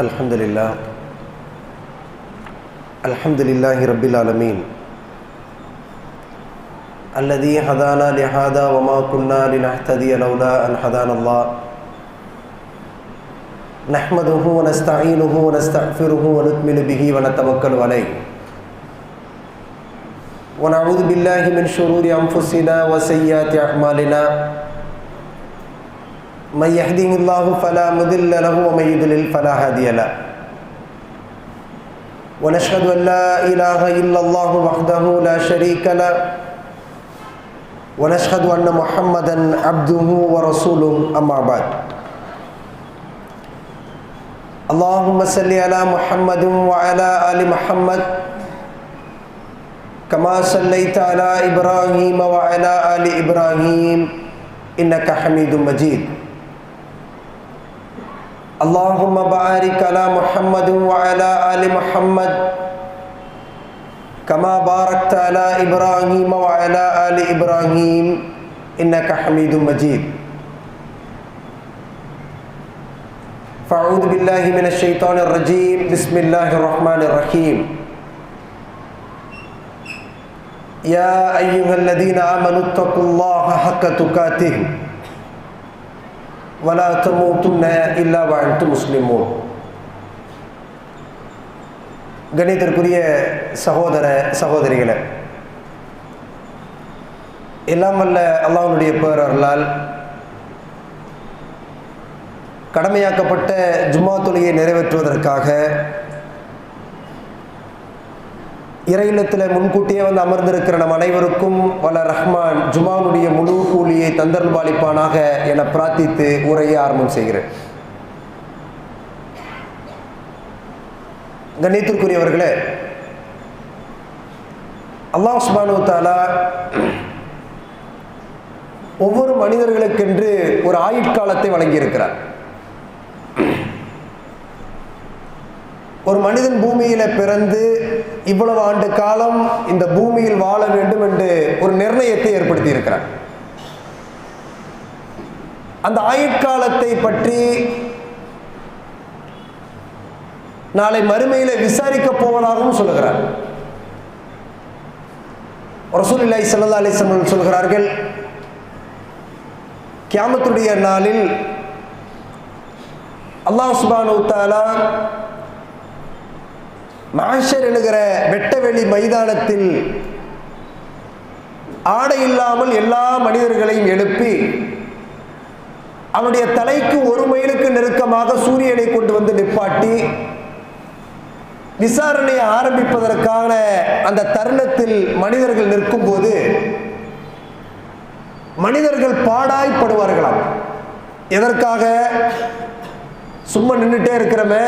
الحمد لله. الحمد لله رب العالمين. الذي هدانا لهذا وما كنا لنهتدي لولا أن هدانا الله. نحمده ونستعينه ونستغفره ونؤمن به ونتوكل عليه. ونعوذ بالله من شرور أنفسنا وسيئات أعمالنا. من يهده الله فلا مضل له ومن يضلل فلا هادي له. ونشهد أن لا إله إلا الله وحده لا شريك له. ونشهد أن محمدا عبده ورسوله أما بعد. اللهم صل على محمد وعلى آل محمد. كما صليت على إبراهيم وعلى آل إبراهيم إنك حميد مجيد. اللهم بارك على محمد وعلى آل محمد كما باركت على إبراهيم وعلى آل إبراهيم إنك حميد مجيد. فأعوذ بالله من الشيطان الرجيم. بسم الله الرحمن الرحيم. يا أيها الذين آمنوا اتقوا الله حق تقاته. வலா தமூத்துன்ன இல்லா வாழ்த்து முஸ்லிமூன் கணிதற்குரிய சகோதர சகோதரிகளை எல்லாம் வல்ல அல்லாஹனுடைய பேரர்களால் கடமையாக்கப்பட்ட ஜும்மா தொழுகையை நிறைவேற்றுவதற்காக இறையிலத்தில் முன்கூட்டியே வந்து அமர்ந்திருக்கிற நம் அனைவருக்கும் வல ரஹ்மான் ஜுமானுடைய முழு கூலியை தந்தர்பாலிப்பானாக என பிரார்த்தித்து உரையை ஆரம்பம் செய்கிறேன். கண்ணியத்திற்குரியவர்களே அல்லாஹ் சுபானு தாலா ஒவ்வொரு மனிதர்களுக்கென்று ஒரு ஆயுட்காலத்தை வழங்கியிருக்கிறார். ஒரு மனிதன் பூமியில் பிறந்து இவ்வளவு ஆண்டு காலம் இந்த பூமியில் வாழ வேண்டும் என்று ஒரு நிர்ணயத்தை ஏற்படுத்தி இருக்கிறார் அந்த ஆயுட்காலத்தை பற்றி நாளை மறுமையில விசாரிக்க போவதாகவும் சொல்லுகிறார் ரசூலில்லாய் சல்லா அலிசமன் சொல்கிறார்கள் கியாமத்துடைய நாளில் அல்லாஹ் சுபானு தாலா மாஷர் எழுகிற வெட்டவெளி மைதானத்தில் ஆடை இல்லாமல் எல்லா மனிதர்களையும் எழுப்பி அவனுடைய தலைக்கு ஒரு மைலுக்கு நெருக்கமாக சூரியனை கொண்டு வந்து நிப்பாட்டி விசாரணையை ஆரம்பிப்பதற்கான அந்த தருணத்தில் மனிதர்கள் நிற்கும் போது மனிதர்கள் பாடாய்ப்படுவார்களாம். எதற்காக? சும்மா நின்றுட்டே இருக்கிறமே.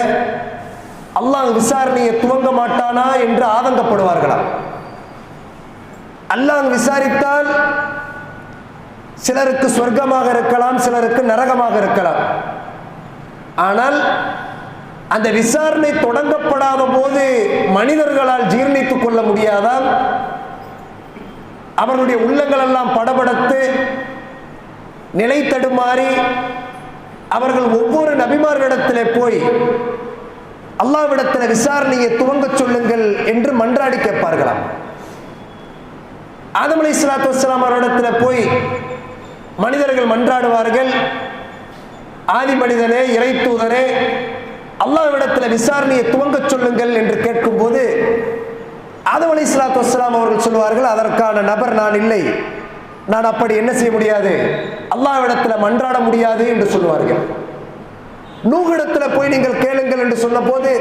அல்லாஹ் விசாரணையை துவங்க மாட்டானா என்று ஆதங்கப்படுவார்களாம் அல்லாஹ் விசாரித்தால் சிலருக்கு சொர்க்கமாக இருக்கலாம் சிலருக்கு நரகமாக இருக்கலாம். ஆனால் அந்த விசாரணை தொடங்கப்படாத போது மனிதர்களால் ஜீர்ணித்துக் கொள்ள முடியாதால் அவர்களுடைய உள்ளங்கள் எல்லாம் படபடத்து நிலை தடுமாறி அவர்கள் ஒவ்வொரு நபிமார்களிடத்திலே போய் அல்லாவிடத்தில் விசாரணையை துவங்க சொல்லுங்கள் என்று மன்றாடி கேட்பார்களாம். ஆதம் அலி இஸ்லாத்து வஸ்லாம் அவரிடத்தில் போய் மனிதர்கள் மன்றாடுவார்கள். ஆதி மனிதனே இறை தூதரே அல்லாவிடத்தில் விசாரணையை துவங்க சொல்லுங்கள் என்று கேட்கும்போது ஆதம் அலி இஸ்லாத்து வஸ்லாம் அவர்கள் சொல்வார்கள் அதற்கான நபர் நான் இல்லை. நான் அப்படி என்ன செய்ய முடியாது? அல்லாவிடத்தில் மன்றாட முடியாது என்று சொல்வார்கள் நூகிடத்துல போய் நீங்கள் கேளுங்கள் என்று சொன்ன போது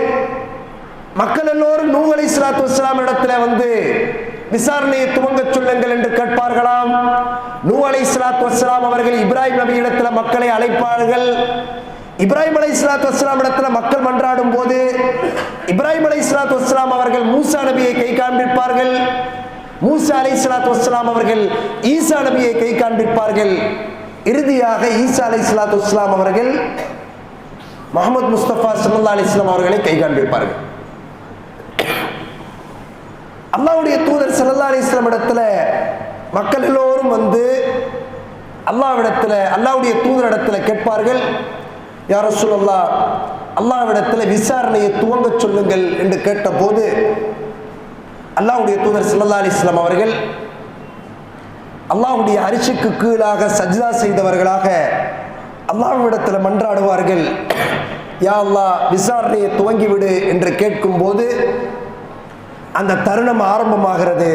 மக்கள் எல்லோரும் நூ அலி இஸ்லாத்து இஸ்லாம் இடத்துல வந்து விசாரணையை துவங்க சொல்லுங்கள் என்று கேட்பார்களாம். நூ அலை இஸ்லாத்து வஸ்லாம் அவர்கள் இப்ராஹிம் நபி இடத்துல மக்களை அழைப்பார்கள். இப்ராஹிம் அலை இஸ்லாத்து வஸ்லாம் இடத்துல மக்கள் மன்றாடும் போது இப்ராஹிம் அலை இஸ்லாத்து வஸ்லாம் அவர்கள் மூசா நபியை கை காண்பிப்பார்கள். மூசா அலை இஸ்லாத்து வஸ்லாம் அவர்கள் ஈசா நபியை கை காண்பிப்பார்கள். இறுதியாக ஈசா அலை சலாத்து வஸ்லாம் அவர்கள் முகமது முஸ்தபா சல்லா அலிஸ்லாம் அவர்களை கை காண்பிப்பார்கள். அல்லாவுடைய தூதர் சல்லா அலிஸ்லாம் இடத்துல மக்கள் எல்லோரும் வந்து அல்லாவிடத்தில் அல்லாவுடைய தூதர் இடத்துல கேட்பார்கள் யார சொல்லல்லா அல்லாவிடத்தில் விசாரணையை துவங்க சொல்லுங்கள் என்று கேட்டபோது அல்லாவுடைய தூதர் சல்லா அலிஸ்லாம் அவர்கள் அல்லாஹுடைய அரிசிக்கு கீழாக சஜிதா செய்தவர்களாக அல்லாஹ்விடத்தில் மன்றாடுவார்கள். யா அல்லாஹ் விசாரணையை துவங்கிவிடு என்று கேட்கும்போது அந்த தருணம் ஆரம்பமாகிறது.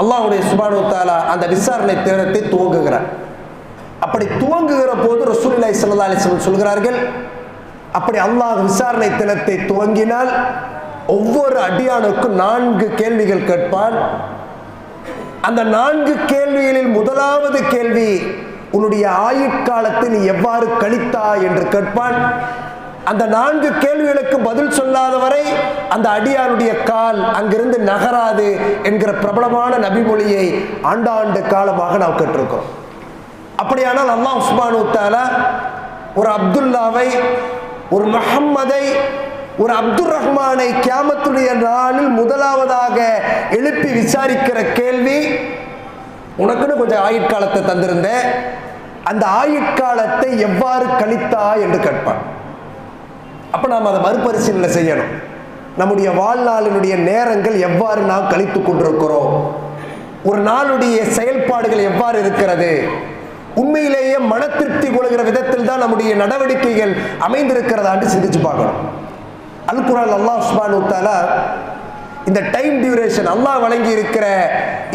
அல்லாஹுடைய சுபானு தாலா அந்த விசாரணை தேரத்தை துவங்குகிறார். அப்படி துவங்குகிற போது ரசூலுல்லாஹி சல்லா அலிஸ்லம் சொல்கிறார்கள் அப்படி அல்லாஹ் விசாரணை தினத்தை துவங்கினால் ஒவ்வொரு அடியானுக்கும் நான்கு கேள்விகள் கேட்பான். அந்த நான்கு கேள்விகளில் முதலாவது கேள்வி உன்னுடைய ஆயுட்காலத்தை நீ எவ்வாறு கழித்தா என்று கேட்பான். அந்த நான்கு கேள்விகளுக்கு பதில் சொல்லாத வரை அந்த அடியாருடைய கால் அங்கிருந்து நகராது என்கிற பிரபலமான நபிமொழியை ஆண்டாண்டு காலமாக நாம் கேட்டிருக்கிறோம். அப்படியானால் அல்லாஹ் உஸ்மானு தால ஒரு அப்துல்லாவை ஒரு முஹம்மதை ஒரு அப்துல் ரஹ்மானை கியாமத்துடைய நாளில் முதலாவதாக எழுப்பி விசாரிக்கிற கேள்வி உனக்குன்னு கொஞ்சம் ஆயுட்காலத்தை தந்திருந்தேன். அந்த ஆயுட்காலத்தை எவ்வாறு கழித்தா என்று கேட்பான். அப்ப நாம் அதை மறுபரிசீலனை செய்யணும். நம்முடைய வாழ்நாளினுடைய நேரங்கள் எவ்வாறு நாம் கழித்து கொண்டிருக்கிறோம்? ஒரு நாளுடைய செயல்பாடுகள் எவ்வாறு இருக்கிறது? உண்மையிலேயே மன திருப்தி கொள்கிற விதத்தில் தான் நம்முடைய நடவடிக்கைகள் அமைந்திருக்கிறதான்னு சிந்திச்சு பார்க்கணும். அல் குரான் அல்லாஹ் சுபானு தாலா இந்த டைம் டியூரேஷன் அல்லாஹ் வழங்கி இருக்கிற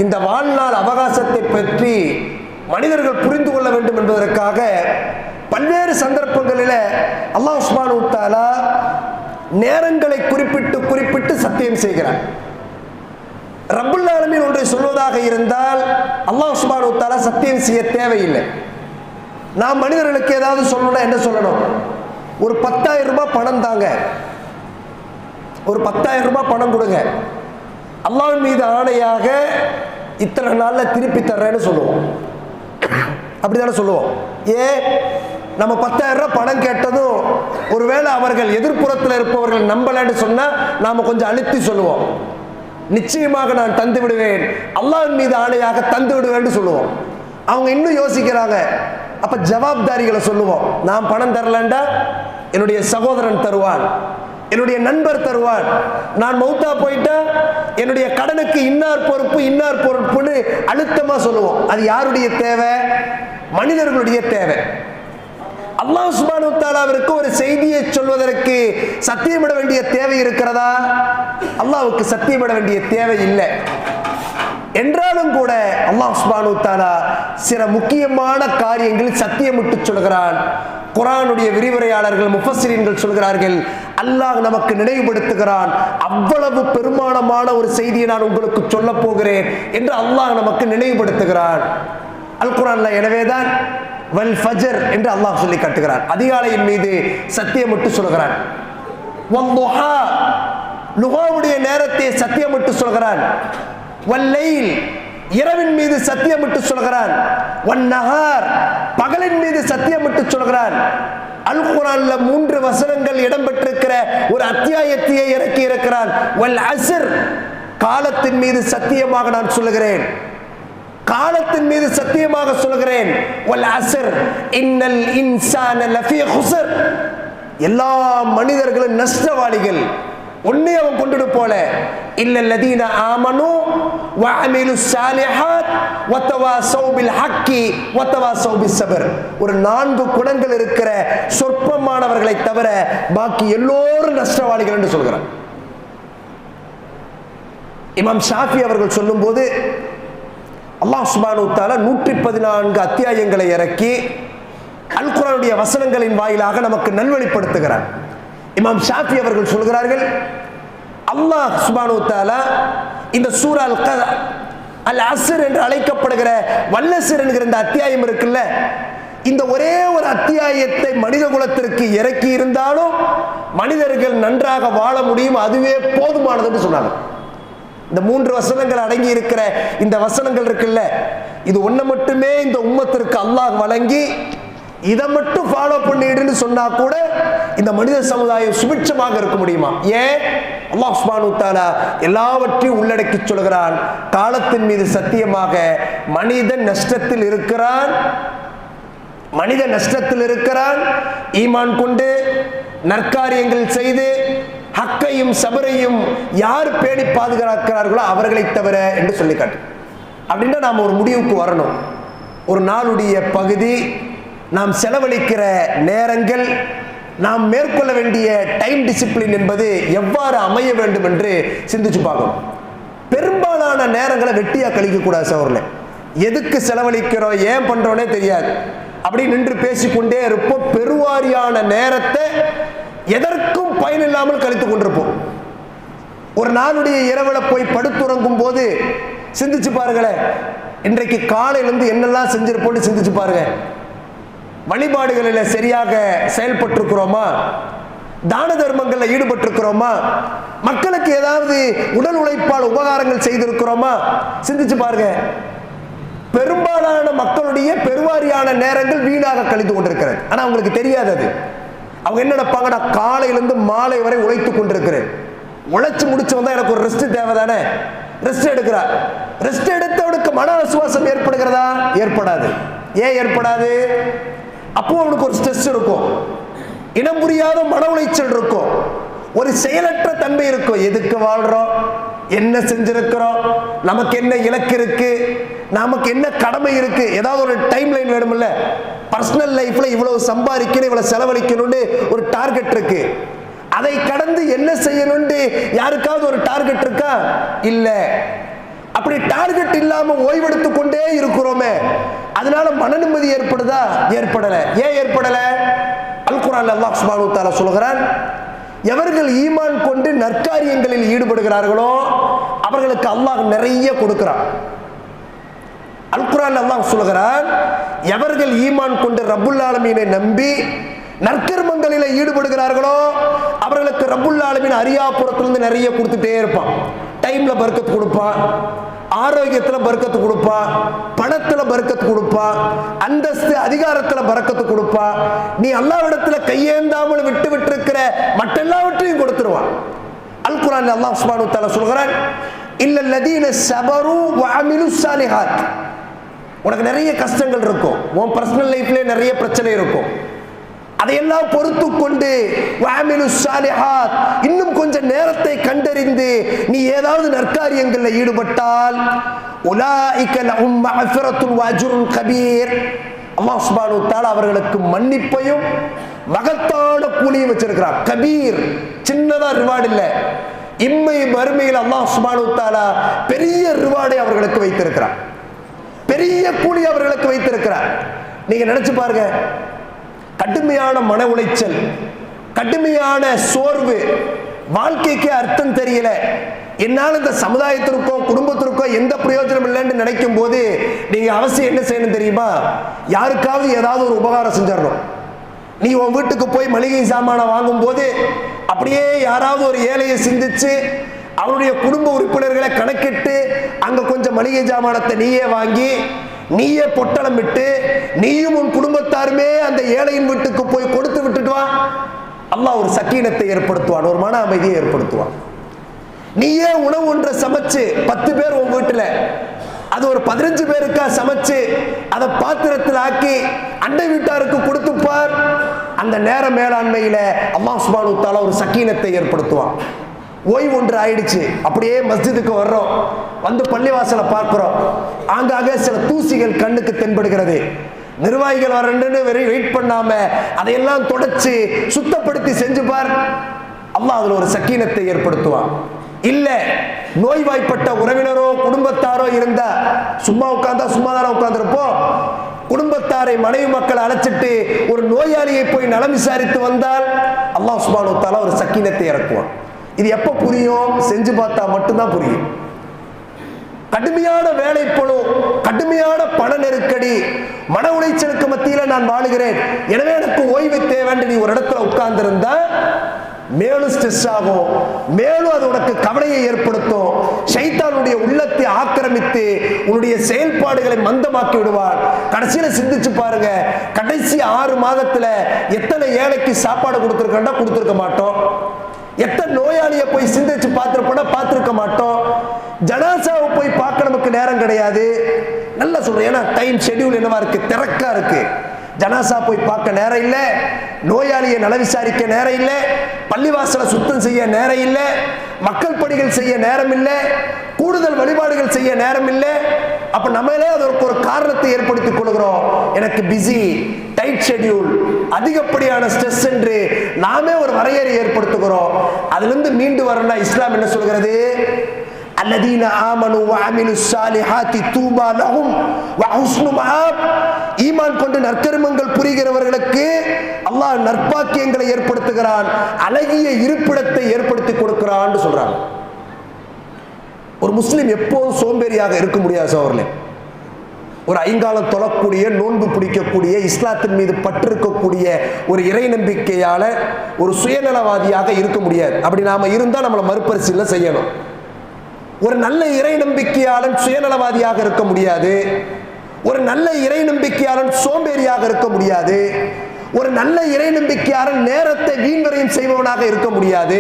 இந்த வாழ்நாள் அவகாசத்தை பற்றி மனிதர்கள் புரிந்து கொள்ள வேண்டும் என்பதற்காக பல்வேறு சந்தர்ப்பங்களில் அல்லாஹ் உஸ்மான் உத்தாலா நேரங்களை குறிப்பிட்டு குறிப்பிட்டு சத்தியம் செய்கிறார். ரப்புல் ஆலமீன் ஒன்றை சொல்வதாக இருந்தால் அல்லாஹ் உஸ்மான் உத்தாலா சத்தியம் செய்ய தேவையில்லை. நான் மனிதர்களுக்கு ஏதாவது சொல்லணும்னா என்ன சொல்லணும்? ஒரு பத்தாயிரம் ரூபாய் பணம் தாங்க. ஒரு பத்தாயிரம் ரூபாய் பணம் கொடுங்க. அல்லாஹ் மீது ஆணையாக இத்தனை நாளில் திருப்பி தர்றேன்னு சொல்லுவோம். அப்படிதானே சொல்லுவோம். ஏன் நம்ம பத்தாயிரம் ரூபாய் பணம் கேட்டதும் ஒருவேளை அவர்கள் எதிர்ப்புறத்தில் இருப்பவர்கள் நம்பலன்னு சொன்னால் நாம் கொஞ்சம் அழுத்தி சொல்லுவோம். நிச்சயமாக நான் தந்து விடுவேன். அல்லாவின் மீது ஆணையாக தந்து விடுவேன்னு சொல்லுவோம். அவங்க இன்னும் யோசிக்கிறாங்க. அப்ப ஜவாப்தாரிகளை சொல்லுவோம். நான் பணம் தரலண்டா? என்னுடைய சகோதரன் தருவான். என்னுடைய நண்பர் தருவான் நான் மௌத்தா போயிட்டா என்னுடைய கடனுக்கு இன்னார் பொறுப்பு இன்னார் பொறுப்புன்னு அழுத்தமா சொல்லுவோம். அது யாருடைய தேவை? மனிதர்களுடைய தேவை. அல்லாஹ் சுபானு தாலாவிற்கு ஒரு செய்தியை சொல்வதற்கு சத்தியமிட வேண்டிய தேவை இருக்கிறதா? அல்லாவுக்கு சத்தியமிட வேண்டிய தேவை இல்லை. என்றாலும் கூட அல்லாஹ் சுபானு தாலா சில முக்கியமான காரியங்களில் சத்தியமிட்டு சொல்கிறான். குரானுடைய விரிவுரையாளர்கள் முஃபசிரியன்கள் சொல்கிறார்கள் அல்லாஹ் நமக்கு நினைவுபடுத்துகிறான். அவ்வளவு பெருமானமான ஒரு செய்தியை நான் உங்களுக்கு சொல்ல போகிறேன் என்று அல்லாஹ் நமக்கு நினைவுபடுத்துகிறான். அல் குரான்ல எனவேதான் வல் ஃபஜர் என்று அல்லாஹ் சொல்லி காட்டுகிறான். அதிகாலையின் மீது சத்தியமிட்டு சொல்கிறான். வல்லுஹா நேரத்தை சத்தியமிட்டு சொல்கிறான். வல்லைல் இரவின் மீது சத்தியமிட்டு சொல்கிறான். வன்னஹார் பகலின் மீது சத்தியமிட்டு சொல்கிறான். அல் குரான்ல மூன்று வசனங்கள் இடம்பெற்றிருக்கிற ஒரு அத்தியாயத்தையே இறக்கி இருக்கிறான். வல் அசிர் காலத்தின் மீது சத்தியமாக நான் சொல்லுகிறேன். காலத்தின் மீது சத்தியமாக சொல்கிறேன் வல் அசிர் இன்னல் இன்சான லஃபீ ஹுசர் எல்லா மனிதர்களும் நஷ்டவாளிகள். ஒன்னே அவன் கொண்டுடு போல. இல்ல லதீன ஆமனு வஅமிலு சாலிஹாத் வத்தவா சௌபில் ஹக்கி வத்தவா சௌபில் சபர் ஒரு நான்கு குணங்கள் இருக்கிற சொற்பமானவர்களை தவிர பாக்கி எல்லோரும் நஷ்டவாளிகள் என்று சொல்கிறான். இமாம் ஷாஃபி அவர்கள் சொல்லும்போது அல்லாஹ் சுபானு தாலா நூற்றி பதினான்கு அத்தியாயங்களை இறக்கி அல்குரானுடைய வசனங்களின் வாயிலாக நமக்கு நல்வழிப்படுத்துகிறார். இமாம் ஷாஃபி அவர்கள் சொல்கிறார்கள் அல்லாஹ் சுபானு தாலா இந்த சூரா அல் க- அல் அஸ்ர் என்று அழைக்கப்படுகிற வல்லசர் என்கிற இந்த அத்தியாயம் இருக்குல்ல இந்த ஒரே ஒரு அத்தியாயத்தை மனித குலத்திற்கு இறக்கி இருந்தாலும் மனிதர்கள் நன்றாக வாழ முடியும் அதுவே போதுமானதுன்னு சொன்னாங்க. இந்த மூன்று வசனங்கள் அடங்கி இருக்கிற இந்த வசனங்கள் இருக்குல்ல இது ஒன்று மட்டுமே இந்த உம்மத்திற்கு அல்லாஹ் வழங்கி இதை மட்டும் ஃபாலோ பண்ணிடுன்னு சொன்னா கூட இந்த மனித சமுதாயம் சுபிட்சமாக இருக்க முடியுமா? ஏன்? அல்லாஹ் சுப்ஹானஹு தஆலா எல்லாவற்றையும் உள்ளடக்கி சொல்கிறான். காலத்தின் மீது சத்தியமாக மனிதன் நஷ்டத்தில் இருக்கிறான். மனித நஷ்டத்தில் இருக்கிறான். ஈமான் கொண்டு நற்காரியங்கள் செய்து ஹக்கையும் சபரையும் யார் பேணி பாதுகாக்கிறார்களோ அவர்களை தவிர என்று சொல்லி காட்டு. அப்படின்னா நாம் ஒரு முடிவுக்கு வரணும். ஒரு நாளுடைய பகுதி நாம் செலவழிக்கிற நேரங்கள் நாம் மேற்கொள்ள வேண்டிய டைம் டிசிப்ளின் என்பது எவ்வாறு அமைய வேண்டும் என்று சிந்திச்சு பார்க்கணும். பெரும்பாலான நேரங்களை வெட்டியாக கழிக்க கூடாது சவரில் எதுக்கு செலவழிக்கிறோம் ஏன் பண்றோனே தெரியாது. அப்படி நின்று பேசிக்கொண்டே இருப்போம். பெருவாரியான நேரத்தை எதற்கும் பயனில்லாமல் கழித்து கொண்டிருப்போம். ஒரு நாளுடைய இரவில் போய் படுத்துறங்கும் போது சிந்திச்சு பாருங்களேன். இன்றைக்கு காலையிலிருந்து என்னெல்லாம் செஞ்சிருப்போன்னு சிந்திச்சு பாருங்க. வழிபாடுகளில் சரியாக செயல்பட்டிருக்கிறோமா? தான தர்மங்களில் ஈடுபட்டிருக்கிறோமா? மக்களுக்கு ஏதாவது உடல் உழைப்பால் உபகாரங்கள் செய்திருக்கிறோமா? சிந்திச்சு பாருங்க. பெரும்பாலான மக்களுடைய பெருவாரியான நேரங்கள் வீணாக கழித்து கொண்டிருக்கிறது. ஆனா அவங்களுக்கு தெரியாது அது. அவங்க என்ன நினைப்பாங்கன்னா காலையிலிருந்து மாலை வரை உழைத்து கொண்டிருக்கிறேன். உழைச்சு முடிச்சு வந்தா எனக்கு ஒரு ரெஸ்ட் தேவை தானே ரெஸ்ட் எடுக்கிறா. ரெஸ்ட் எடுத்தவனுக்கு மன விசுவாசம் ஏற்படுகிறதா? ஏற்படாது. ஏன் ஏற்படாது? அப்போ அவனுக்கு ஒரு ஸ்ட்ரெஸ் இருக்கும். இனம் புரியாத மன உளைச்சல் இருக்கும். ஒரு செயலற்ற தன்மை இருக்கும். எதுக்கு வாழ்றோம்? என்ன செஞ்சிருக்கிறோம்? நமக்கு என்ன இலக்கு இருக்கு? நமக்கு என்ன கடமை இருக்கு? ஏதாவது ஒரு டைம் லைன் வேணும்ல பர்சனல் லைஃப்ல இவ்வளவு சம்பாதிக்கணும் இவ்வளவு செலவழிக்கணும்னு ஒரு டார்கெட் இருக்கு. அதை கடந்து என்ன செய்யணும்னு யாருக்காவது ஒரு டார்கெட் இருக்கா? இல்லை. அப்படி டார்கெட் இல்லாம ஓய்வெடுத்து கொண்டே இருக்கிறோமே. அதனால மன நிம்மதி ஏற்படுதா? ஏற்படல. ஏன் ஏற்படல? அல் குரான் அல்லாஹ் சுபானு தாலா சொல்கிறான் எவர்கள் ஈமான் கொண்டு நற்காரியங்களில் ஈடுபடுகிறார்களோ அவர்களுக்கு அல்லாஹ் நிறைய கொடுக்கிறான். அல் குரான் அல்லாஹ் சொல்கிறான் எவர்கள் ஈமான் கொண்டு ரபுல் ஆலமீனை நம்பி நற்கர்மங்களில் ஈடுபடுகிறார்களோ அவர்களுக்கு ரபுல் ஆலமீன் அரியாபுரத்திலிருந்து நிறைய கொடுத்துட்டே இருப்பான். டைம்ல பர்க்கத்து கொடுப்பான். ஆரோக்கியத்தில் பறக்கத்து கொடுப்பா பணத்தில் பறக்கத்து கொடுப்பா அந்தஸ்து அதிகாரத்தில் பறக்கத்து கொடுப்பா. நீ அல்லாவிடத்துல கையேந்தாமல் விட்டு விட்டு இருக்கிற மற்றெல்லாவற்றையும் கொடுத்துருவான். அல் குரான் அல்லாஹ் சுபானு தஆலா சொல்கிறான் இல்ல லதீன சபரு வாமிலு சாலிஹாத் உனக்கு நிறைய கஷ்டங்கள் இருக்கும். உன் பர்சனல் லைஃப்லேயே நிறைய பிரச்சனை இருக்கும். அதையெல்லாம் பொறுத்து கொண்டு இன்னும் கொஞ்சம் நேரத்தை கண்டறிந்து நீ ஏதாவது நற்காரியங்களில் ஈடுபட்டால் கபீர். அல்லாஹ் சுப்ஹானஹு அவர்களுக்கு மன்னிப்பையும் மகத்தான கூலியும் வச்சிருக்கிறார். கபீர் சின்னதா ரிவார்டு இல்ல. இம்மை மறுமையில் அல்லாஹ் சுபானு பெரிய ரிவார்டை அவர்களுக்கு வைத்திருக்கிறார். பெரிய கூலி அவர்களுக்கு வைத்திருக்கிறார். நீங்க நினைச்சு பாருங்க கடுமையான மன உளைச்சல் கடுமையான சோர்வு. வாழ்க்கைக்கு அர்த்தம் தெரியல. என்னால் இந்த சமுதாயத்திற்கோ குடும்பத்திற்கோ எந்த பிரயோஜனம் இல்லைன்னு நினைக்கும் போது நீங்கள் அவசியம் என்ன செய்யணும் தெரியுமா? யாருக்காவது ஏதாவது ஒரு உபகாரம் செஞ்சிடணும். நீ உன் வீட்டுக்கு போய் மளிகை சாமானை வாங்கும் போது அப்படியே யாராவது ஒரு ஏழையை சிந்திச்சு அவருடைய குடும்ப உறுப்பினர்களை கணக்கிட்டு அங்கே கொஞ்சம் மளிகை சாமானத்தை நீயே வாங்கி நீயே பொட்டலம் விட்டு நீயும் உன் குடும்பத்தாருமே அந்த ஏழையின் வீட்டுக்கு போய் கொடுத்து விட்டுட்டு வா. அல்லாஹ் ஒரு சக்கீனத்தை ஏற்படுத்துவான் ஒரு மன அமைதியை ஏற்படுத்துவான். நீயே உணவு ஒன்றை சமைச்சு பத்து பேர் உன் வீட்டுல அது ஒரு பதினஞ்சு பேருக்கா சமைச்சு அதை பாத்திரத்தில் ஆக்கி அண்டை வீட்டாருக்கு கொடுத்து பார். அந்த நேர மேலாண்மையில அம்மா சுபானு தாலா ஒரு சக்கீனத்தை ஏற்படுத்துவான். ஓய்வு ஒன்று ஆயிடுச்சு அப்படியே மஸ்ஜிதுக்கு வர்றோம். வந்து பள்ளிவாசலை பார்க்கிறோம். ஆங்காக சில தூசிகள் கண்ணுக்கு தென்படுகிறது. நிர்வாகிகள் வரணுன்னு வெறும் வெயிட் பண்ணாம அதையெல்லாம் தொடச்சு சுத்தப்படுத்தி செஞ்சு பார். அல்லாஹ் அதுல ஒரு சக்கீனத்தை ஏற்படுத்துவான். இல்ல நோய்வாய்ப்பட்ட உறவினரோ குடும்பத்தாரோ இருந்தா சும்மா உட்கார்ந்தா சும்மா தானே உட்கார்ந்துருப்போம் குடும்பத்தாரை மனைவி மக்களை அழைச்சிட்டு ஒரு நோயாளியை போய் நலம் விசாரித்து வந்தால் அல்லாஹ் சுபானு தாலா ஒரு சக்கீனத்தை இறக்குவான். இது எப்ப புரியும்? செஞ்சு பார்த்தா மட்டும்தான் புரியும். கடுமையான வேலைப்பழு கடுமையான பண நெருக்கடி மன உளைச்சலுக்கு மத்தியில நான் வாழுகிறேன். எனவே எனக்கு ஓய்வு தேவைன்னு நீ ஒரு இடத்துல உட்கார்ந்திருந்தா மேலும் ஸ்ட்ரெஸ் ஆகும். மேலும் அது உனக்கு கவலையை ஏற்படுத்தும். சைத்தானுடைய உள்ளத்தை ஆக்கிரமித்து உன்னுடைய செயல்பாடுகளை மந்தமாக்கி விடுவார். கடைசியில சிந்திச்சு பாருங்க. கடைசி ஆறு மாதத்துல எத்தனை ஏழைக்கு சாப்பாடு கொடுத்துருக்கா கொடுத்துருக்க மாட்டோம். எத்தனை நோயாளியை போய் சிந்திச்சு பார்த்துருப்போம்னா பார்த்துருக்க மாட்டோம். ஜனாசாவை போய் பார்க்க நமக்கு நேரம் கிடையாது. நல்லா சொல்றேன் ஏன்னா டைம் ஷெட்யூல் என்னவா இருக்கு? திறக்கா இருக்கு. ஜனாசா போய் பார்க்க நேரம் இல்லை. நோயாளியை நல விசாரிக்க நேரம் இல்லை. பள்ளிவாசலை சுத்தம் செய்ய நேரம் இல்லை. மக்கள் பணிகள் செய்ய நேரம் இல்லை. கூடுதல் வழிபாடுகள் செய்ய நேரம் இல்லை. அப்ப நம்மளே அதற்கு ஒரு காரணத்தை ஏற்படுத்திக் கொள்கிறோம் எனக்கு பிஸி டைட் ஷெட்யூல் அதிகப்படியான ஸ்ட்ரெஸ் என்று நாமே ஒரு வரையறை ஏற்படுத்துகிறோம் அதிலிருந்து மீண்டு வரணும்னா இஸ்லாம் என்ன சொல்கிறது الذين آمنوا وعملوا الصالحات طوبى لهم وحسن مآب ஈமான் கொண்டு நற்கருமங்கள் புரிகிறவர்களுக்கு அல்லாஹ் நற்பாக்கியங்களை ஏற்படுத்துகிறான் அழகிய இருப்பிடத்தை ஏற்படுத்தி கொடுக்கிறான்னு சொல்றாங்க ஒரு முஸ்லீம் எப்போதும் சோம்பேறியாக இருக்க முடியாது சோழர்களே ஒரு ஐங்காலம் தொழக்கூடிய நோன்பு பிடிக்கக்கூடிய இஸ்லாத்தின் மீது பற்றிருக்கக்கூடிய ஒரு இறை நம்பிக்கையால ஒரு சுயநலவாதியாக இருக்க முடியாது. அப்படி நாம இருந்தால் நம்மளை மறுபரிசீலனை செய்யணும். ஒரு நல்ல இறை நம்பிக்கையாளன் சுயநலவாதியாக இருக்க முடியாது. ஒரு நல்ல இறை நம்பிக்கையாளன் சோம்பேறியாக இருக்க முடியாது. ஒரு நல்ல இறை நம்பிக்கையாளன் நேரத்தை வீண்வரையும் செய்பவனாக இருக்க முடியாது.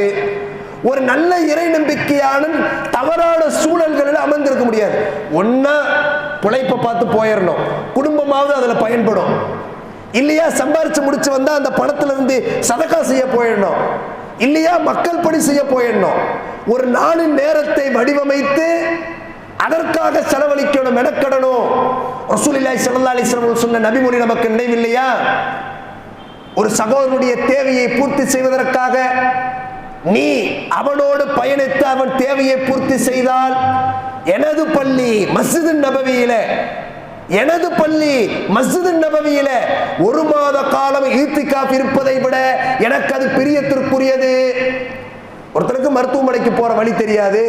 ஒரு நல்ல இறை நம்பிக்கையான தவறான சூழல்களில் அமர்ந்திருக்க முடியாது. ஒன்னா பிழைப்பை பார்த்து போயிடணும் குடும்பமாவது அதில் பயன்படும். இல்லையா சம்பாரிச்சு முடிச்சு வந்தா அந்த பணத்துல இருந்து சதக்கா செய்ய போயிடணும் இல்லையா மக்கள் பணி செய்ய போயிடணும் ஒரு நாளின் நேரத்தை வடிவமைத்து அதற்காக செலவழிக்கணும் மெனக்கடணும். ரசூலில்லாய் ஸல்லல்லாஹு அலைஹி சொன்ன நபிமொழி நமக்கு நினைவில்லையா? ஒரு சகோதரனுடைய தேவையை பூர்த்தி செய்வதற்காக நீ அவனோடு பயணித்து அவன் தேவையை பூர்த்தி செய்தால் எனது பள்ளி மசிது நபவியில எனது பள்ளி மஸ்ஜிது நபவியில ஒரு மாத காலம் ஈத்திகாப் இருப்பதை விட எனக்கு அது பிரியத்திற்குரியது. ஒருத்தருக்கு மருத்துவமனைக்கு போற வழி தெரியாது.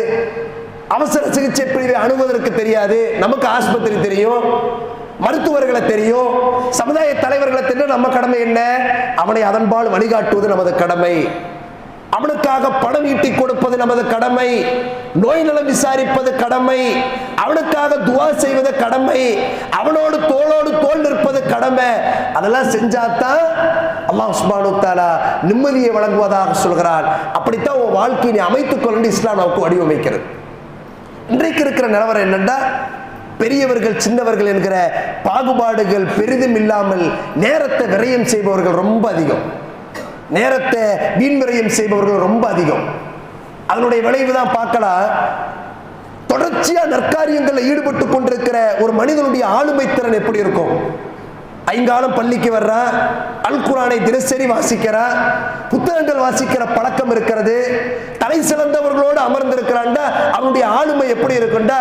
அவசர சிகிச்சை பிரிவை அணுவதற்கு தெரியாது. நமக்கு ஆஸ்பத்திரி தெரியும். மருத்துவர்களை தெரியும். சமுதாய தலைவர்களை தெரியும் நம்ம கடமை என்ன? அவனை அதன்பால் வழிகாட்டுவது நமது கடமை. அவனுக்காக பணம் ஈட்டி கொடுப்பது நமது கடமை. நோய் நலம் விசாரிப்பது கடமை. அவனுக்காக துவா செய்வது கடமை. அவனோடு தோளோடு தோல் நிற்பது கடமை. அதெல்லாம் செஞ்சாதான் அல்லாஹ் உஸ்மானு தாலா நிம்மதியை வழங்குவதாக சொல்கிறான். அப்படித்தான் உன் வாழ்க்கையை நீ அமைத்துக் கொண்டு இஸ்லாம் நமக்கு வடிவமைக்கிறது. இன்றைக்கு இருக்கிற நிலவரம் என்னென்னா பெரியவர்கள் சின்னவர்கள் என்கிற பாகுபாடுகள் பெரிதும் இல்லாமல் நேரத்தை விரயம் செய்பவர்கள் ரொம்ப அதிகம். நேரத்தை வீண்விரயம் செய்பவர்கள் ரொம்ப அதிகம். அதனுடைய விளைவு தான் பார்க்கலாம் தொடர்ச்சியா நற்காரியங்களில் ஈடுபட்டு கொண்டிருக்கிற ஒரு மனிதனுடைய ஆளுமை திறன் எப்படி இருக்கும்? ஐங்காலம் பள்ளிக்கு வர்றான் அல் குரானை தினசரி வாசிக்கிறான் புத்தகங்கள் வாசிக்கிற பழக்கம் இருக்கிறது தலை சிறந்தவர்களோடு அமர்ந்திருக்கிறான்டா அவனுடைய ஆளுமை எப்படி இருக்குண்டா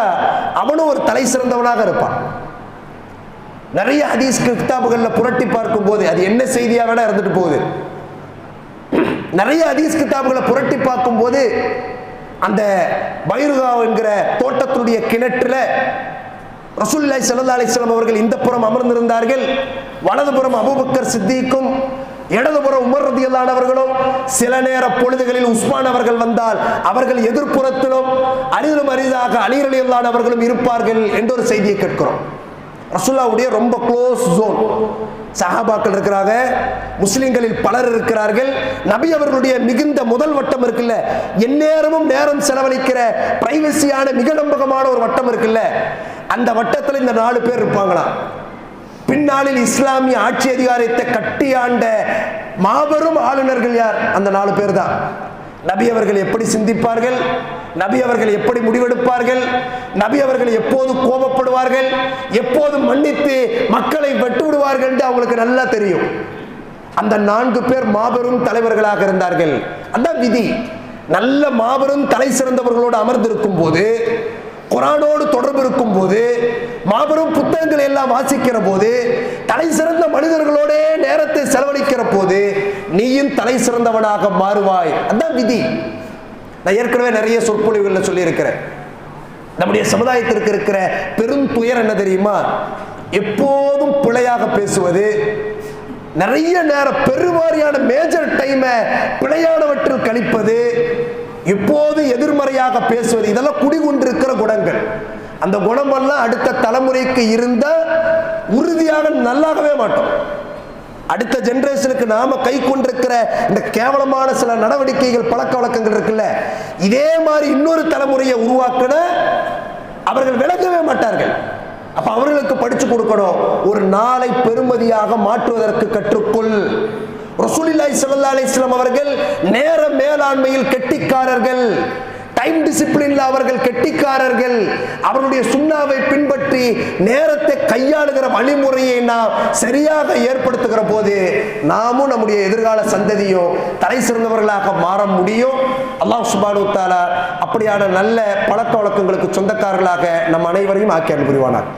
அவனும் ஒரு தலை சிறந்தவனாக இருப்பான். நிறைய ஹதீஸ் கிதாபுகளில் புரட்டி பார்க்கும் போது அது என்ன செய்தியாக வேணா இருந்துட்டு போகுது. நிறைய அதீஸ் கிதாபுகளை புரட்டி பார்க்கும் போது அந்த பைருகா என்கிற தோட்டத்துடைய கிணற்றில் ரசூல்லாய் சல்லா அலிஸ்லாம் அவர்கள் இந்த புறம் அமர்ந்திருந்தார்கள். வலதுபுறம் அபுபக்கர் சித்திக்கும் இடதுபுறம் உமர் ரதியல்லானவர்களும் சில நேர பொழுதுகளில் உஸ்மான் அவர்கள் வந்தால் அவர்கள் எதிர்ப்புறத்திலும் அரிதிலும் அரிதாக அலிரலி இருப்பார்கள் என்ற ஒரு செய்தியை கேட்கிறோம். ரசுல்லாவுடைய ரொம்ப க்ளோஸ் ஜோன் சஹாபாக்கள் இருக்கிறாங்க முஸ்லிம்களில் பலர் இருக்கிறார்கள். நபி அவர்களுடைய மிகுந்த முதல் வட்டம் இருக்குல்ல எந்நேரமும் நேரம் செலவழிக்கிற பிரைவசியான மிக நம்பகமான ஒரு வட்டம் இருக்குல்ல அந்த வட்டத்தில் இந்த நாலு பேர் இருப்பாங்களாம் பின்னாளில் இஸ்லாமிய ஆட்சி அதிகாரத்தை கட்டியாண்ட மாபெரும் ஆளுநர்கள் யார்? அந்த நாலு பேர் தான். நபி அவர்கள் எப்படி சிந்திப்பார்கள்? நபி அவர்கள் எப்படி முடிவெடுப்பார்கள்? நபி அவர்கள் எப்போது கோபப்படுவார்கள்? எப்போது மன்னித்து மக்களை வெட்டு விடுவார்கள் என்று அவங்களுக்கு நல்லா தெரியும். அந்த நான்கு பேர் மாபெரும் தலைவர்களாக இருந்தார்கள். அதான் விதி. நல்ல மாபெரும் தலை சிறந்தவர்களோடு அமர்ந்திருக்கும் போது குரானோடு தொடர்பு இருக்கும் போது மாபெரும் புத்தகங்களை எல்லாம் வாசிக்கிற போது தலை சிறந்த மனிதர்களோட நேரத்தை செலவழிக்கிற போது நீயும் தலை சிறந்தவனாக மாறுவாய். அதான் விதி. நான் ஏற்கனவே நிறைய சொற்பொழிவுகளில் சொல்லியிருக்கிறேன். நம்முடைய சமுதாயத்திற்கு இருக்கிற பெரும் துயர் என்ன தெரியுமா? எப்போதும் பிழையாக பேசுவது நிறைய நேரம் பெருவாரியான மேஜர் டைமை பிழையானவற்றில் கழிப்பது எப்போது எதிர்மறையாக பேசுவது இதெல்லாம் குடிகொண்டிருக்கிற குணங்கள். அந்த குணமெல்லாம் அடுத்த தலைமுறைக்கு இருந்த உறுதியாக நல்லாகவே மாட்டோம். அடுத்த ஜென்ரேஷனுக்கு நாம கை கொண்டிருக்கிற இந்த கேவலமான சில நடவடிக்கைகள் பழக்க வழக்கங்கள் இருக்குல்ல இதே மாதிரி இன்னொரு தலைமுறையை உருவாக்கின அவர்கள் விளங்கவே மாட்டார்கள். அப்ப அவர்களுக்கு படிச்சு கொடுக்கணும். ஒரு நாளை பெருமதியாக மாற்றுவதற்கு கற்றுக்கொள். ரசூலில்லாய் ஸல்லல்லாஹு அலிஸ்லாம் அவர்கள் நேர மேலாண்மையில் கெட்டிக்காரர்கள். டைம் டிசிப்ளின்ல அவர்கள் கெட்டிக்காரர்கள். அவருடைய சுண்ணாவை பின்பற்றி நேரத்தை கையாளுகிற வழிமுறையை நாம் சரியாக ஏற்படுத்துகிற போது நாமும் நம்முடைய எதிர்கால சந்ததியும் தலை சிறந்தவர்களாக மாற முடியும். அல்லாஹ் சுபானு தாலா அப்படியான நல்ல பழக்க வழக்கங்களுக்கு சொந்தக்காரர்களாக நம் அனைவரையும் ஆக்கி அருள் புரிவானார்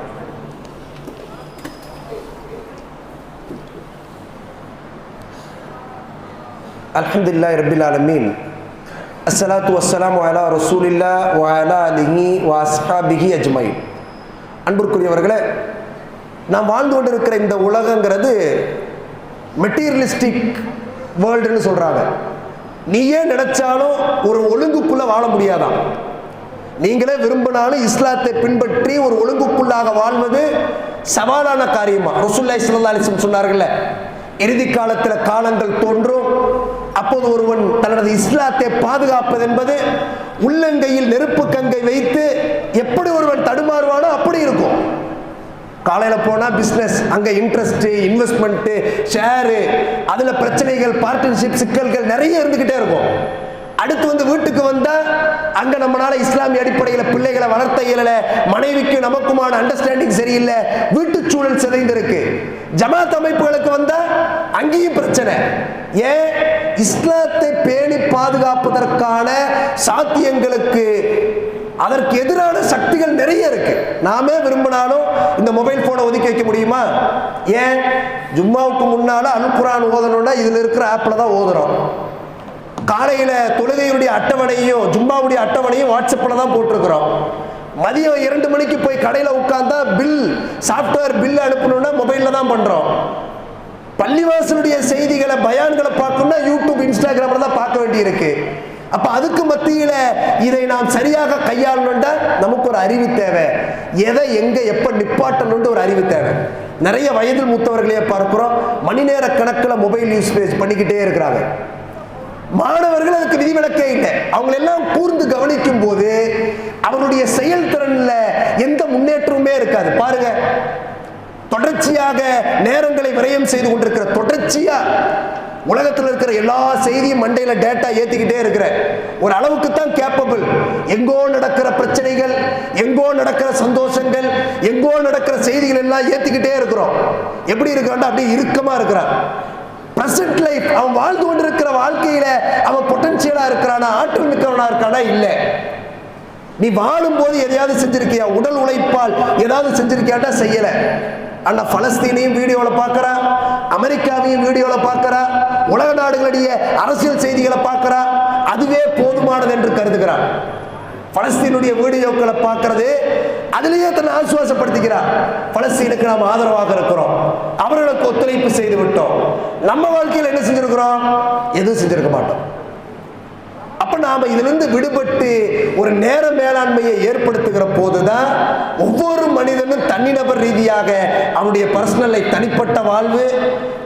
அல்ஹம்துலில்லாஹி ரபில் ஆலமீன். அஸ்ஸலாத்து வஸ்ஸலாமு வயலா ரசூலில்லா வ அலா அலிஹி வ அஸ்ஹாபிஹி அன்பிற்குரியவர்களே நாம் வாழ்ந்து கொண்டிருக்கிற இந்த உலகங்கிறது மெட்டீரியலிஸ்டிக் வேர்ல்டுன்னு சொல்கிறாங்க நீயே நினைச்சாலும் ஒரு ஒழுங்குக்குள்ளே வாழ முடியாதான். நீங்களே விரும்பினாலும் இஸ்லாத்தை பின்பற்றி ஒரு ஒழுங்குக்குள்ளாக வாழ்வது சவாலான காரியமா? ரசூல்லா இஸ்லா அலைஹி சொன்னார்கள்ல இறுதி காலத்தில் காலங்கள் தோன்றும் அப்போது ஒருவன் தனது இஸ்லாத்தை பாதுகாப்பது என்பது உள்ளங்கையில் நெருப்பு கங்கை வைத்து எப்படி ஒருவன் தடுமாறுவானோ அப்படி இருக்கும். காலையில் போனால் பிஸ்னஸ் அங்கே இன்ட்ரெஸ்ட்டு இன்வெஸ்ட்மெண்ட்டு ஷேரு அதில் பிரச்சனைகள் பார்ட்னர்ஷிப் சிக்கல்கள் நிறைய இருந்துக்கிட்டே இருக்கும். அடுத்து வந்து வீட்டுக்கு வந்தா அங்க நம்மளால இஸ்லாமிய அடிப்படையில் பிள்ளைகளை வளர்த்த இயலல மனைவிக்கு நமக்குமான அண்டர்ஸ்டாண்டிங் சரியில்லை வீட்டு சூழல் சிதைந்திருக்கு. ஜமாத் அமைப்புகளுக்கு வந்தா அங்கேயும் பிரச்சனை. ஏன்? இஸ்லாத்தை பேணி பாதுகாப்பதற்கான சாத்தியங்களுக்கு அதற்கு எதிரான சக்திகள் நிறைய இருக்கு. நாமே விரும்பினாலும் இந்த மொபைல் போனை ஒதுக்கி வைக்க முடியுமா? ஏன்? ஜும்மாவுக்கு முன்னால அல் குரான் ஓதணும்னா இதுல இருக்கிற ஆப்ல தான் ஓதுறோம். காலையில் தொழுகையுடைய அட்டவணையும் ஜும்பாவுடைய அட்டவணையும் வாட்ஸ்அப்பில் தான் போட்டிருக்கிறோம். மதியம் இரண்டு மணிக்கு போய் கடையில் உட்காந்தா பில் சாஃப்ட்வேர் பில் அனுப்பணும்னா மொபைலில் தான் பண்ணுறோம் பள்ளிவாசலுடைய செய்திகளை பயான்களை பார்க்கணும்னா யூடியூப் இன்ஸ்டாகிராமில் தான் பார்க்க வேண்டியிருக்கு. அப்போ அதுக்கு மத்தியில் இதை நாம் சரியாக கையாளணும்டா நமக்கு ஒரு அறிவு தேவை. எதை எங்கே எப்போ நிப்பாட்டணும்னு ஒரு அறிவு தேவை. நிறைய வயதில் மூத்தவர்களையே பார்க்குறோம். மணி நேர கணக்கில் மொபைல் யூஸ் பண்ணிக்கிட்டே இருக்கிறாங்க. மாணவர்கள் அதுக்கு விதிவிலக்கே இல்லை. அவங்க எல்லாம் கூர்ந்து கவனிக்கும் போது அவருடைய செயல்திறன்ல எந்த முன்னேற்றமுமே இருக்காது. பாருங்க தொடர்ச்சியாக நேரங்களை விரயம் செய்து கொண்டிருக்கிற தொடர்ச்சியா உலகத்தில் இருக்கிற எல்லா செய்தியும் மண்டையில டேட்டா ஏத்திக்கிட்டே இருக்கிற ஒரு அளவுக்கு தான் கேப்பபிள் எங்கோ நடக்கிற பிரச்சனைகள் எங்கோ நடக்கிற சந்தோஷங்கள் எங்கோ நடக்கிற செய்திகள் எல்லாம் ஏத்திக்கிட்டே இருக்கிறோம். எப்படி இருக்கிறான் அப்படியே இறுக்கமா இருக்கிறான் ப்ரெசன்ட் லைஃப் அவன் வாழ்ந்து கொண்டிருக்கிற வாழ்க்கையில அவன் பொட்டன்சியலா இருக்கிறானா? ஆற்றல் மிக்கவனா இருக்கானா? இல்லை. நீ வாழும் போது எதையாவது செஞ்சிருக்கியா? உடல் உழைப்பால் ஏதாவது செஞ்சிருக்கியாட்டா செய்யல. ஆனா பலஸ்தீனையும் வீடியோவில் பார்க்கறா. அமெரிக்காவையும் வீடியோவில் பார்க்கறா. உலக நாடுகளுடைய அரசியல் செய்திகளை பார்க்கறா. அதுவே போதுமானது என்று கருதுகிறான். பலஸ்தீனுடைய வீடியோக்களை பார்க்கறது அதிலேயே தன்னை ஆசுவாசப்படுத்திக்கிறார் பலஸ்தீனுக்கு நாம் ஆதரவாக இருக்கிறோம். அவர்களுக்கு ஒத்துழைப்பு செய்து விட்டோம் நம்ம வாழ்க்கையில் என்ன செஞ்சிருக்கிறோம்? எதுவும் செஞ்சிருக்க மாட்டோம். அப்ப நாம இதிலிருந்து விடுபட்டு ஒரு நேர மேலாண்மையை ஏற்படுத்துகிற போதுதான் ஒவ்வொரு மனிதனும் தனிநபர் ரீதியாக அவனுடைய பர்சனலை தனிப்பட்ட வாழ்வு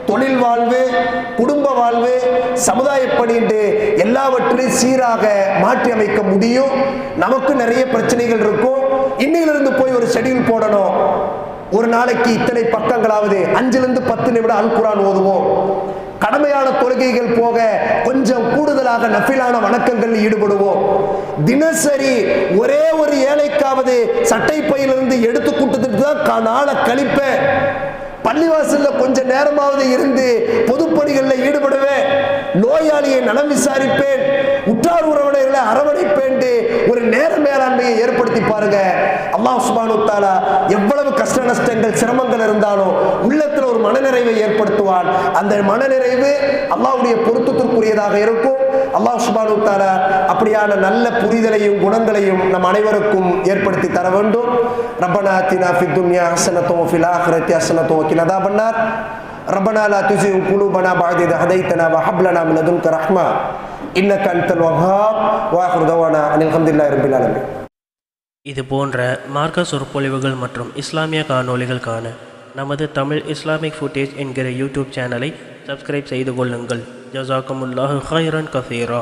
தொழில் வாழ்வு குடும்ப வாழ்வு சமுதாய என்று எல்லாவற்றையும் சீராக மாற்றி அமைக்க முடியும். நமக்கு நிறைய பிரச்சனைகள் இருக்கும். இன்னையிலிருந்து போய் ஒரு ஷெடியூல் போடணும். ஒரு நாளைக்கு இத்தனை பக்கங்களாவது அஞ்சிலிருந்து பத்து நிமிடம் அல் குரான் ஓதுவோம். கடமையான தொழுகைகள் போக கொஞ்சம் கூடுதலாக நஃபிலான வணக்கங்கள் ஈடுபடுவோம். தினசரி ஒரே ஒரு ஏழைக்காவது சட்டை பையிலிருந்து எடுத்து கூட்டத்துக்கு தான் கா- நாளை கழிப்பேன். பள்ளிவாசல்ல கொஞ்ச நேரமாவது இருந்து பொதுப்பணிகளில் ஈடுபடுவேன். நோயாளியை நலம் விசாரிப்பேன். உற்றார் உறவினர்களை அரவணைப்பேன் ஒரு நேர மேலாண்மையை ஏற்படுத்தி பாருங்க. அல்லாஹ் சுபானு எவ்வளவு கஷ்ட நஷ்டங்கள் சிரமங்கள் இருந்தாலும் உள்ளத்தில் ஒரு மனநிறைவை ஏற்படுத்துவான். அந்த மனநிறைவு அல்லாவுடைய பொருத்தத்திற்குரியதாக இருக்கும். அல்லாஹ் சுபானு அப்படியான நல்ல புரிதலையும் குணங்களையும் நம் அனைவருக்கும் ஏற்படுத்தி தர வேண்டும். ரப்பனா தினா ஃபி துன்யா ஹசனத்தோ ஃபில் ஆஹ்ரத்தி ஹசனத்தோ கினதா பண்ணார் ربنا لا تزغ قلوبنا بعد إذ هديتنا وهب لنا من لدنك رحمة إنك أنت الوهاب وآخر دعوانا இது போன்ற மார்க்க சொற்பொழிவுகள் மற்றும் இஸ்லாமிய காணொளிகள் காண நமது தமிழ் இஸ்லாமிக் ஃபுட்டேஜ் என்கிற யூடியூப் சேனலை சப்ஸ்கிரைப் செய்து கொள்ளுங்கள். ஜசாக்கமுல்லாஹு ஹைரன் கசீரா.